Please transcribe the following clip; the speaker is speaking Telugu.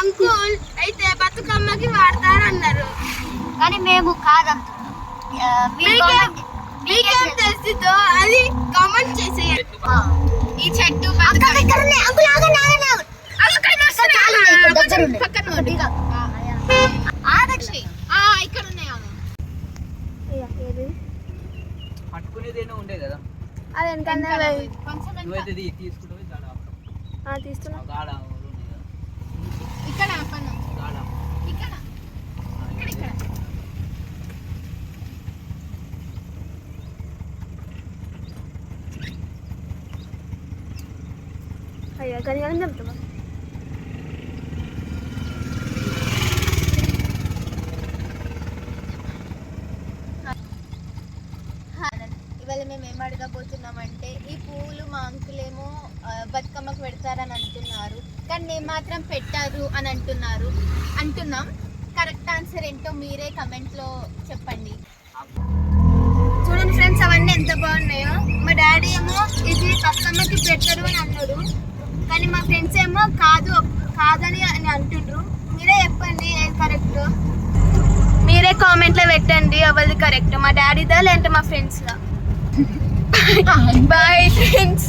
అంకుల్ అయితే బతుకమ్మకి వాడతారన్నారు. కానీ మేము మీరు మీకేం తెలుస్తుందో అది కామెంట్ చేసేయండి. ఆ. ఈ చెట్టు అక్కడ ఇక్కడ ఉన్నాయి. అంకుల్ ఆగండి, ఆగండి, ఆగండి. చాలు, ఇక్కడ దగ్గర ఉన్నాయి. పక్కన కొద్దిగా. ఆగండి. ఇక్కడ ఉన్నాయి పట్టుకునేదేనో ఉండే కదా. అది ఇది తీసుకుంటే గాడ తీస్తున్నా గాడ ఉంది కదా. ఇక్కడ పన్ను గాడ ఇక్కడ ఆ, ఇది. అయ్యా కానీ అని చెప్తామా ఇవాళ మేము ఏం అడగబోతున్నామంటే ఈ పూలు మా అంకులేమో బతుకమ్మకు పెడతారని అంటున్నారు. కానీ మేము మాత్రం పెట్టారు అని అంటున్నారు. అంటున్నాం. కరెక్ట్ ఆన్సర్ ఏంటో మీరే కమెంట్లో చెప్పండి. చూడండి ఫ్రెండ్స్ అవన్నీ ఎంత బాగున్నాయో. మా డాడీ ఏమో ఇది బతుకమ్మకి పెట్టరు అని అన్నాడు. ఫ్రెండ్స్ ఏమో కాదు కాదని అని అంటుండ్రు. మీరే చెప్పండి ఏది కరెక్ట్ మీరే కామెంట్లో పెట్టండి ఎవరిది కరెక్ట్ మా డాడీదా లేదంటే మా ఫ్రెండ్స్దా బాయ్ ఫ్రెండ్స్